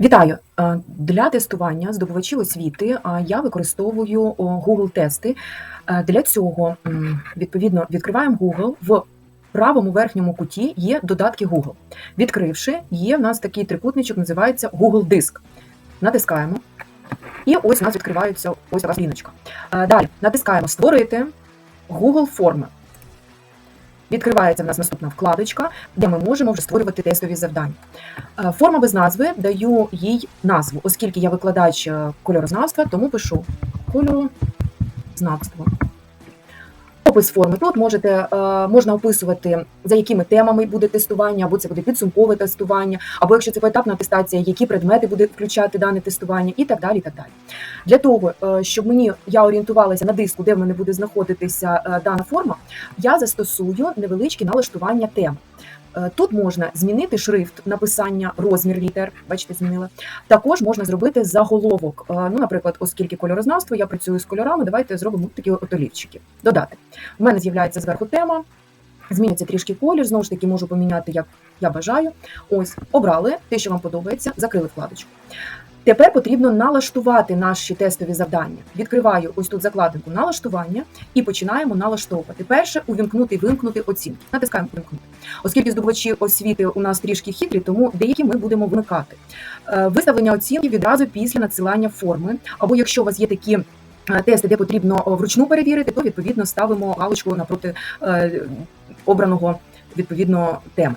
Вітаю! Для тестування здобувачів освіти я використовую Google тести. Е, Для цього відповідно відкриваємо Google. В правому верхньому куті є додатки Google. Відкривши, є в нас такий трикутничок, називається Google Диск. Натискаємо. І ось у нас відкривається ось така сторіночка. Е, Далі натискаємо Створити Google форми. Відкривається в нас наступна вкладочка, де ми можемо вже створювати тестові завдання. Е, Форма без назви даю їй назву, оскільки я викладач е, кольорознавства, тому пишу кольорознавство. Опис форми. Тут можете, е, можна описувати, за якими темами буде тестування, або це буде підсумкове тестування, або якщо це поетапна атестація, які предмети буде включати дане тестування, і так далі. І так далі. Для того, е, щоб мені я орієнтувалася на диску, де в мене буде знаходитися е, дана форма, я застосую невеличкі налаштування тем. Е, Тут можна змінити шрифт написання, розмір літер. Бачите, змінила. Також можна зробити заголовок. Е, Ну, наприклад, оскільки кольорознавство, я працюю з кольорами. Давайте зробимо такі от олівчики. Додати. У мене з'являється зверху тема. Зміниться трішки колір, знову ж таки, можу поміняти, як я бажаю. Ось, обрали те, що вам подобається, закрили вкладочку. Тепер потрібно налаштувати наші тестові завдання. Відкриваю ось тут закладинку налаштування і починаємо налаштовувати. Перше увімкнути і вимкнути оцінки. Натискаємо вимкнути. Оскільки здобувачі освіти у нас трішки хитрі, тому деякі ми будемо вимикати. Е, Виставлення оцінки відразу після надсилання форми. Або якщо у вас є такі. е, Тести, де потрібно вручну перевірити, то відповідно ставимо галочку напроти е, обраного відповідно теми.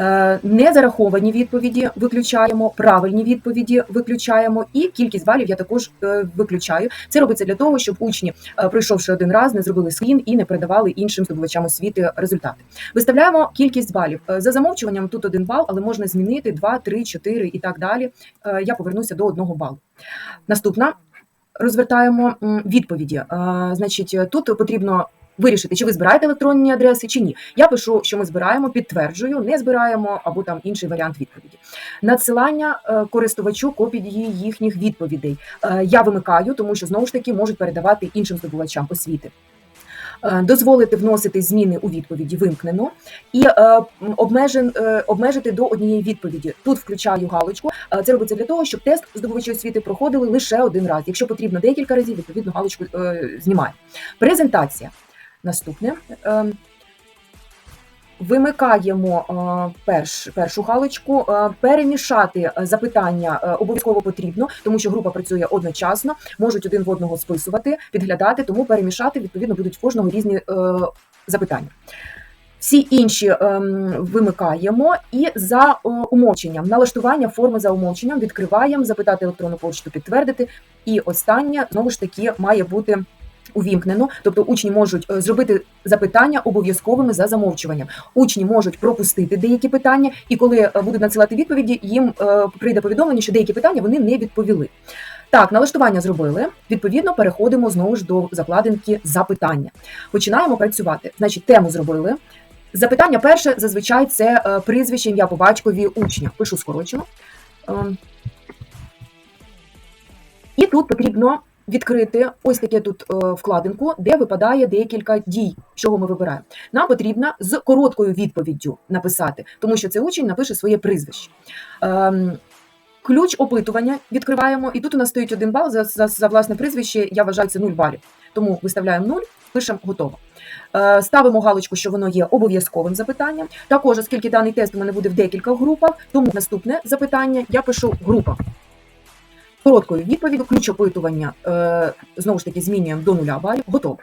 Е, Незараховані відповіді виключаємо, правильні відповіді виключаємо, і кількість балів я також е, виключаю. Це робиться для того, щоб учні, е, пройшовши один раз, не зробили скрін і не передавали іншим здобувачам освіти результати. Виставляємо кількість балів за замовчуванням. Тут один бал, але можна змінити 2, 3, 4 і так далі. Я повернуся до одного балу. Наступна розвертаємо відповіді. Значить, тут потрібно вирішити, чи ви збираєте електронні адреси, чи ні. Я пишу, що ми збираємо, підтверджую, не збираємо або там інший варіант відповіді. Надсилання е, користувачу копії їхніх відповідей. Е, Я вимикаю, тому що знову ж таки можуть передавати іншим здобувачам освіти. Е, Дозволити вносити зміни у відповіді вимкнено і е, обмежен, е, обмежити до однієї відповіді. Тут включаю галочку. Це робиться для того, щоб тест здобувачі освіти проходили лише один раз. Якщо потрібно декілька разів, відповідно галочку е, знімає. Презентація. Наступне. Е, Вимикаємо е, перш, першу галочку, Е, перемішати е, запитання е, обов'язково потрібно, тому що група працює одночасно, можуть один в одного списувати, підглядати, тому перемішати відповідно будуть в кожного різні е, запитання. Всі інші ем, вимикаємо і за е, умовченням налаштування форми за умовченням відкриваємо, запитати електронну почту, підтвердити. І останнє знову ж таки має бути увімкнено. Тобто учні можуть е, зробити запитання обов'язковими за замовчуванням. Учні можуть пропустити деякі питання, і коли е, будуть надсилати відповіді, їм е, прийде повідомлення, що деякі питання вони не відповіли. Так, налаштування зробили. Відповідно, переходимо знову ж до закладинки запитання. Починаємо працювати. Значить, тему зробили. Запитання перше зазвичай це прізвище ім'я по батькові учня. Пишу скорочено. Ем. І тут потрібно відкрити ось таке тут е, вкладинку, де випадає декілька дій, чого ми вибираємо. Нам потрібно з короткою відповіддю написати, тому що цей учень напише своє прізвище. Ем, Ключ опитування відкриваємо, і тут у нас стоїть один бал за, за, за власне прізвище. Я вважаю, це 0 балів. Тому виставляємо 0, пишемо готово. Е, Ставимо галочку, що воно є обов'язковим запитанням. Також, оскільки даний тест у мене буде в декілька групах, тому наступне запитання я пишу група. Короткою відповіддю, ключ опитування е, знову ж таки змінюємо до нуля балів. Готово.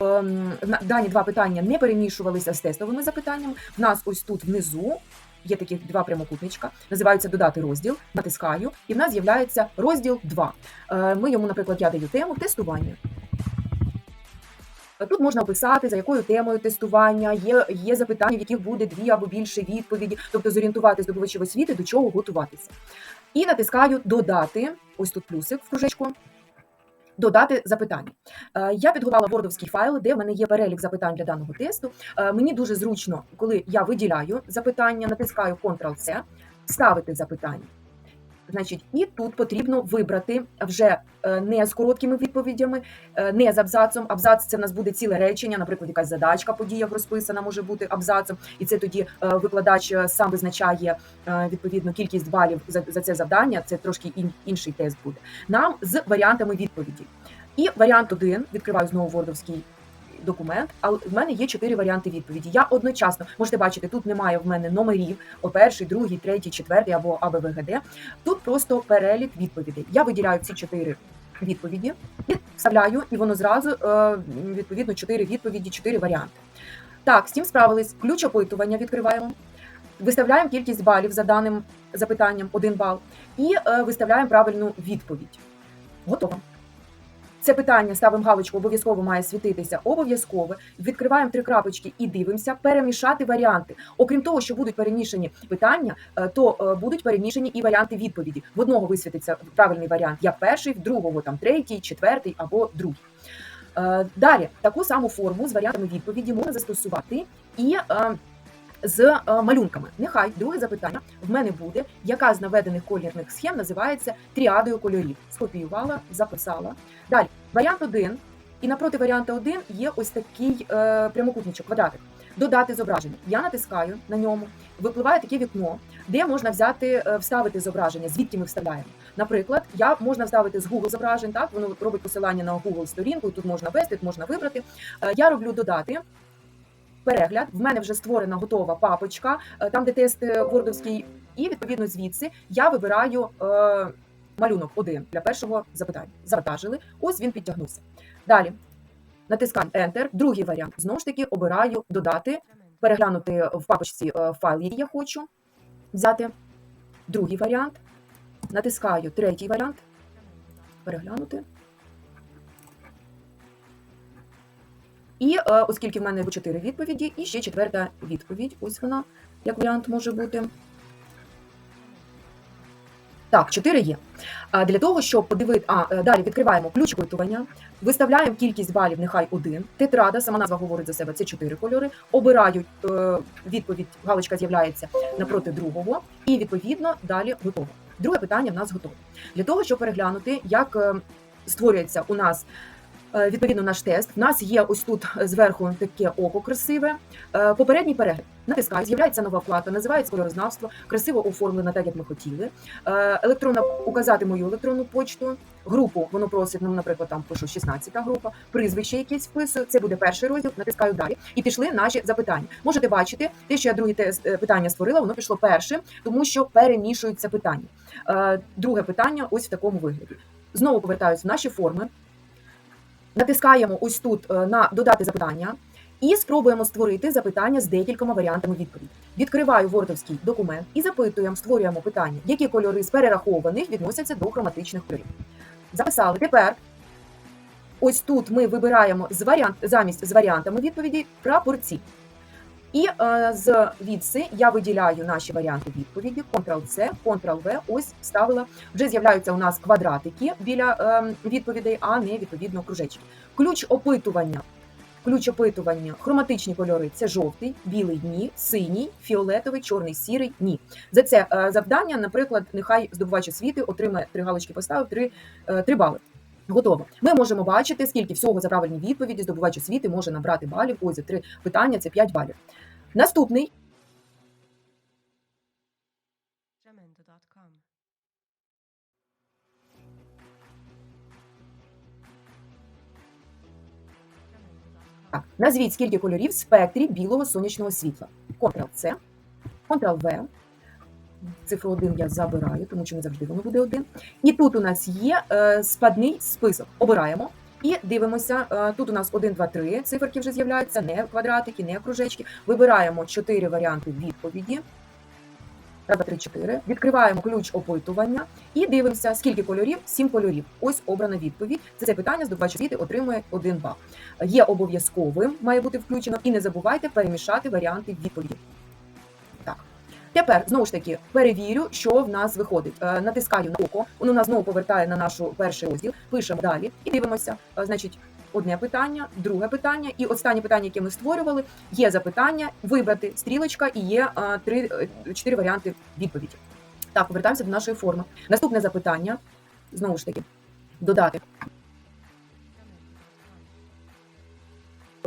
Ем, Дані два питання не перемішувалися з тестовими запитаннями. В нас ось тут внизу є такі два прямокутничка, називаються додати розділ. Натискаю, і в нас з'являється розділ 2. Е, Ми йому, наприклад, я даю тему тестування. Тут можна описати, за якою темою тестування, є, є запитання, в яких буде дві або більше відповіді, тобто зорієнтувати здобувачів освіти, до чого готуватися. І натискаю додати, ось тут плюсик в кружечку, додати запитання. Е, Я підготувала вордовський файл, де в мене є перелік запитань для даного тесту. Е, Мені дуже зручно, коли я виділяю запитання, натискаю Ctrl-C, ставити запитання. Значить, і тут потрібно вибрати вже е, не з короткими відповідями, е, не з абзацом. Абзац це в нас буде ціле речення, наприклад, якась задачка, подія розписана може бути абзацом, і це тоді е, викладач сам визначає відповідно кількість балів за це завдання. Це трошки інший тест буде. Нам з варіантами відповіді. І варіант один відкриваю знову вордовський документ, але в мене є чотири варіанти відповіді. Я одночасно можете бачити, тут немає в мене номерів о перший, другий, третій, четвертий або АБВГД. Тут просто перелік відповідей. Я виділяю ці чотири відповіді вставляю, і воно зразу е, відповідно чотири відповіді, чотири варіанти. Так, з цим справились. Ключ опитування відкриваємо. Виставляємо кількість балів за даним запитанням, один бал, і е, виставляємо правильну відповідь. Готово. Це питання ставимо галочку, обов'язково має світитися. Обов'язково відкриваємо три крапочки і дивимося, перемішати варіанти. Окрім того, що будуть перемішані питання, е, то е, будуть перемішані і варіанти відповіді. В одного висвітиться правильний варіант, як перший, в другого там третій, четвертий або другий. Е, Далі таку саму форму з варіантами відповіді можна застосувати і з е, малюнками. Нехай друге запитання в мене буде, яка з наведених колірних схем називається тріадою кольорів. Скопіювала, записала. Далі варіант 1. І напроти варіанту 1 є ось такий е, прямокутничок, квадратик. Додати зображення. Я натискаю на ньому, випливає таке вікно, де можна взяти, е, вставити зображення, звідки ми вставляємо. Наприклад, я можна вставити з Google зображень, так воно робить посилання на Google сторінку. Тут можна ввести, тут можна вибрати. Е, Я роблю додати. Перегляд, в мене вже створена готова папочка, е, там де тест е, вордовський, і відповідно звідси я вибираю е, малюнок один для першого запитання. Завантажили, ось він підтягнувся. Далі натискаю Enter. Другий варіант. Знову ж таки, обираю додати, переглянути в папочці е, файл, який я хочу взяти. Другий варіант. Натискаю третій варіант. Переглянути. І е, оскільки в мене чотири відповіді, і ще четверта відповідь. Ось вона, як варіант може бути. Так, чотири є. А для того, щоб подивити, а е, далі відкриваємо ключ опитування, виставляємо кількість балів, нехай один. Тетрада, сама назва говорить за себе, це чотири кольори. Обираю е, відповідь, галочка з'являється напроти другого, і відповідно далі готово. Друге питання в нас готове. Для того, щоб переглянути, як створюється у нас відповідно наш тест. В нас є ось тут зверху таке око красиве. Е, Попередній перегляд. Натискаю, з'являється нова вкладка, називається кольорознавство, красиво оформлена так, як ми хотіли. Е, Електронна указати мою електронну почту. Групу воно просить, ну, наприклад, там пишу 16 група, прізвище якесь вписую. Це буде перший розділ. Натискаю далі. І пішли наші запитання. Можете бачити, те, що я друге тест е, питання створила, воно пішло першим, тому що перемішуються питання. Е, Друге питання ось в такому вигляді. Знову повертаюся в наші форми. Натискаємо ось тут е, на додати запитання і спробуємо створити запитання з декількома варіантами відповіді. Відкриваю вордовський документ і запитуємо, створюємо питання, які кольори з перерахованих відносяться до хроматичних кольорів. Записали. Тепер ось тут ми вибираємо з варіант, замість з варіантами відповіді прапорці. І е, з я виділяю наші варіанти відповіді: Ctrl-C, Ctrl-V, ось ставила. Вже з'являються у нас квадратики біля е, відповідей, а не відповідно кружечки. Ключ опитування. Ключ опитування, хроматичні кольори це жовтий, білий ні, синій, фіолетовий, чорний, сірий ні. За це е, завдання, наприклад, нехай здобувач освіти отримає три галочки, поставив три, е, три бали. Готово. Ми можемо бачити, скільки всього за правильні відповіді здобувач освіти може набрати балів. Ось за три питання це 5 балів. Наступний так, назвіть скільки кольорів в спектрі білого сонячного світла. Ctrl-C, Ctrl-V. Цифру 1 я забираю, тому що не завжди воно буде один. І тут у нас є е, спадний список. Обираємо і дивимося. Е, тут у нас 1, 2, 3 циферки вже з'являються, не квадратики, не кружечки. Вибираємо 4 варіанти відповіді. Раз, два, три, чотири. Відкриваємо ключ опитування і дивимося, скільки кольорів, сім кольорів. Ось обрана відповідь. За це питання здобувач освіти отримує один бал. Є обов'язковим, має бути включено. І не забувайте перемішати варіанти відповіді. Тепер знову ж таки перевірю, що в нас виходить. Е, натискаю на око, воно нас знову повертає на нашу перший розділ. Пишемо далі і дивимося. Е, значить, одне питання, друге питання, і останнє питання, яке ми створювали, є запитання, вибрати стрілочка і є е, три чотири варіанти відповіді. Так, повертаємося до нашої форми. Наступне запитання. Знову ж таки, додати.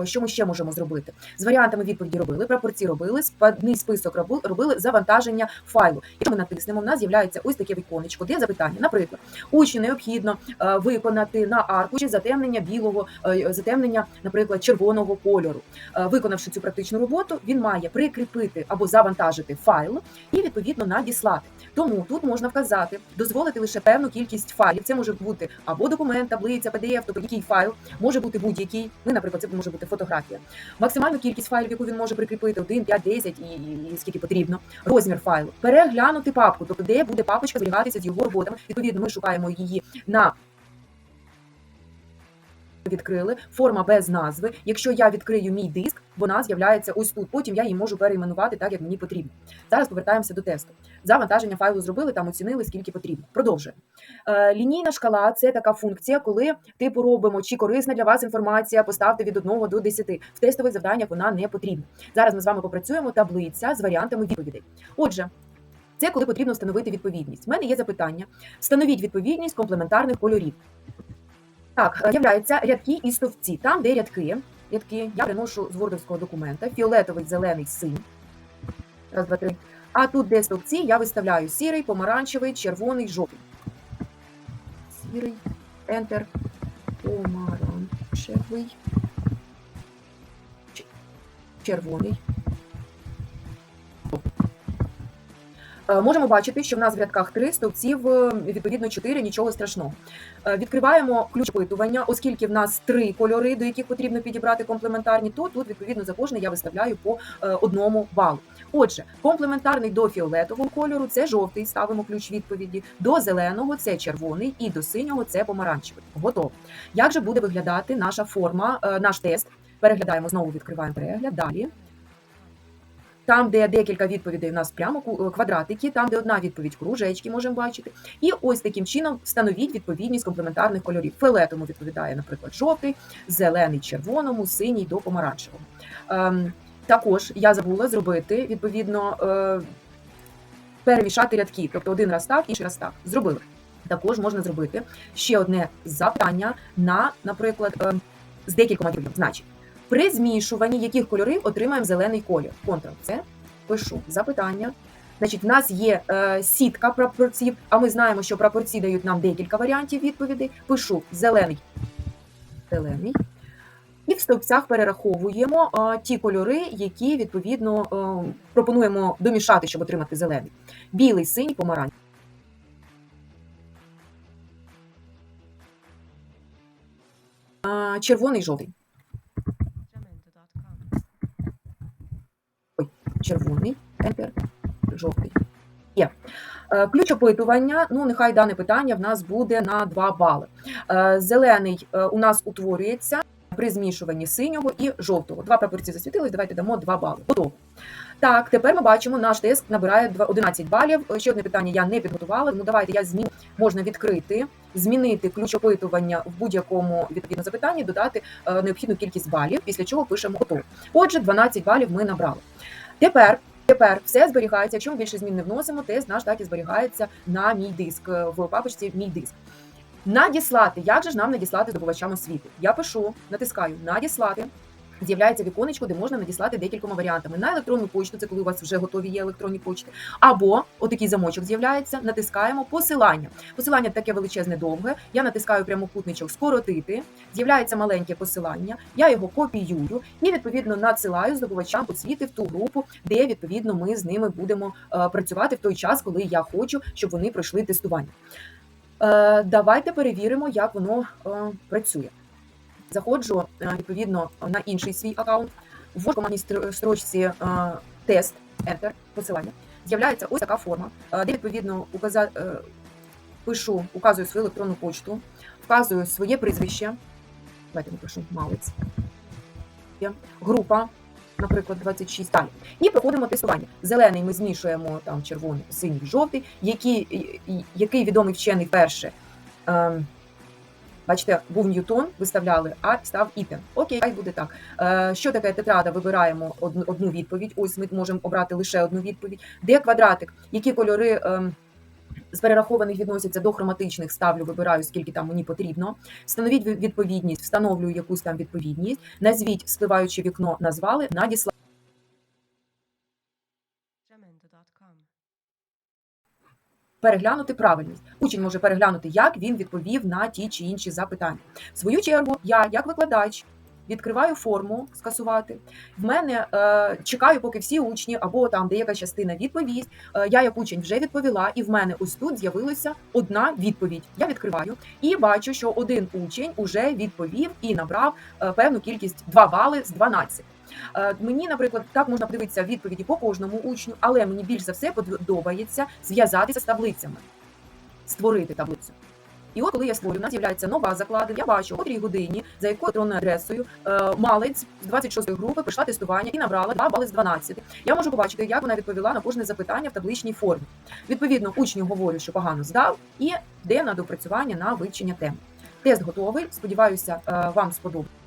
Що ми ще можемо зробити? З варіантами відповіді робили, прапорці робили, спадний список робили, завантаження файлу. Якщо ми натиснемо, у нас з'являється ось таке віконечко, де запитання. Наприклад, учню необхідно е, виконати на аркуші затемнення білого, е, затемнення, наприклад, червоного кольору. Е, Виконавши цю практичну роботу, він має прикріпити або завантажити файл і відповідно надіслати. Тому тут можна вказати, дозволити лише певну кількість файлів. Це може бути або документ, таблиця, PDF, тобто який файл може бути будь-який. Ну, наприклад, це може бути фотографія. Максимальну кількість файлів, яку він може прикріпити, 1, 5, 10 і, і, і скільки потрібно. Розмір файлу. Переглянути папку, тобто де буде папочка зберігатися з його роботами. Відповідно, ми шукаємо її на відкрили, форма без назви. Якщо я відкрию мій диск, вона з'являється ось тут. Потім я її можу перейменувати так, як мені потрібно. Зараз повертаємося до тесту. Завантаження файлу зробили, там оцінили, скільки потрібно. Продовжуємо. Е, лінійна шкала це така функція, коли типу робимо, чи корисна для вас інформація, поставте від 1 до 10. В тестових завданнях вона не потрібна. Зараз ми з вами попрацюємо таблиця з варіантами відповідей. Отже. Це коли потрібно встановити відповідність. У мене є запитання. Встановіть відповідність комплементарних кольорів. Так, е, являються рядки і стовпці. Там, де рядки, рядки я приношу з вордовського документа, фіолетовий, зелений, синій. Раз, два, три. А тут, де стовпці, я виставляю сірий, помаранчевий, червоний, жовтий. Сірий, ентер, помаранчевий, червоний. Можемо бачити, що в нас в рядках 3 стовпців, е, відповідно 4, нічого страшного. Е, Відкриваємо ключ опитування, оскільки в нас три кольори, до яких потрібно підібрати комплементарні, то тут відповідно за кожне я виставляю по е, одному балу. Отже, комплементарний до фіолетового кольору це жовтий, ставимо ключ відповіді. До зеленого це червоний, і до синього це помаранчевий. Готово. Як же буде виглядати наша форма, е, наш тест? Переглядаємо знову, відкриваємо перегляд. Далі. Там, де декілька відповідей у нас прямо е, квадратики, там, де одна відповідь кружечки можемо бачити. І ось таким чином встановіть відповідність комплементарних кольорів. Фіолетовому відповідає, наприклад, жовтий, зелений червоному, синій до помаранчевого. Ем, також я забула зробити відповідно е, перемішати рядки, тобто один раз так, інший раз так. Зробили. Також можна зробити ще одне запитання на, наприклад, е, з декількома відповідями. Значить, при змішуванні яких кольорів отримаємо зелений колір? Ctrl це пишу запитання. Значить, в нас є е, сітка прапорців, а ми знаємо, що прапорці дають нам декілька варіантів відповідей. Пишу зелений, зелений. І в стовпцях перераховуємо е, ті кольори, які відповідно е, пропонуємо домішати, щоб отримати зелений. Білий, синій, помаранчевий. Е, червоний, жовтий. Червоний, ентер, жовтий. Є. Е, Ключ опитування, ну нехай дане питання в нас буде на 2 бали. Е, Зелений е, у нас утворюється при змішуванні синього і жовтого. Два прапорці засвітились, давайте дамо 2 бали. Готово. Так, тепер ми бачимо, наш тест набирає 11 балів. Ще одне питання я не підготувала. Ну давайте я зміню. Можна відкрити, змінити ключ опитування в будь-якому відповідно запитанні, додати необхідну кількість балів, після чого пишемо готово. Отже, 12 балів ми набрали. Тепер, тепер все зберігається. Ми більше змін не вносимо, тест наш так і зберігається на мій диск е, в папочці Мій диск. Надіслати. Як же ж нам надіслати здобувачам освіти? Я пишу, натискаю надіслати. З'являється віконечко, де можна надіслати декількома варіантами на електронну почту, це коли у вас вже готові є електронні почти. Або отакий замочок з'являється, натискаємо посилання. Посилання таке величезне довге. Я натискаю прямокутничок скоротити. З'являється маленьке посилання. Я його копіюю і відповідно надсилаю здобувачам освіти в ту групу, де відповідно ми з ними будемо е, працювати в той час, коли я хочу, щоб вони пройшли тестування. Е, давайте перевіримо, як воно е, працює. Заходжу е, відповідно на інший свій аккаунт, в командній строчці е, тест, Enter, посилання. З'являється ось така форма, е, де відповідно указа... пишу, указую свою електронну почту, вказую своє прізвище. Давайте напишу малець. Група, наприклад, 26 далі. І проходимо тестування. Зелений ми змішуємо там червоний, синій, жовтий, який, який відомий вчений вперше. Бачите, був Ньютон, виставляли, а став Ітен. Окей, хай буде так. Е, що таке тетрада? Вибираємо одну, відповідь. Ось ми можемо обрати лише одну відповідь. Де квадратик? Які кольори ем, з перерахованих відносяться до хроматичних, ставлю, вибираю, скільки там мені потрібно. Встановіть відповідність, встановлюю якусь там відповідність. Назвіть спливаюче вікно, назвали, надіслали. Переглянути правильність. Учень може переглянути, як він відповів на ті чи інші запитання. В свою чергу, я, як викладач, відкриваю форму скасувати. В мене е, чекаю, поки всі учні або там деяка частина відповість. Е, я як учень вже відповіла, і в мене ось тут з'явилася одна відповідь. Я відкриваю і бачу, що один учень уже відповів і набрав е, певну кількість 2 бали з 12. Е, Мені, наприклад, так можна подивитися відповіді по кожному учню, але мені більш за все подобається зв'язатися з таблицями, створити таблицю. І от коли я створю, у нас з'являється нова закладина, я бачу, о котрій годині, за якою електронною адресою е, малець з 26 групи прийшла тестування і набрала 2 бали з 12. Я можу побачити, як вона відповіла на кожне запитання в табличній формі. Відповідно, учню говорю, що погано здав, і йде на допрацювання на вивчення тем. Тест готовий. Сподіваюся, е, вам сподобається.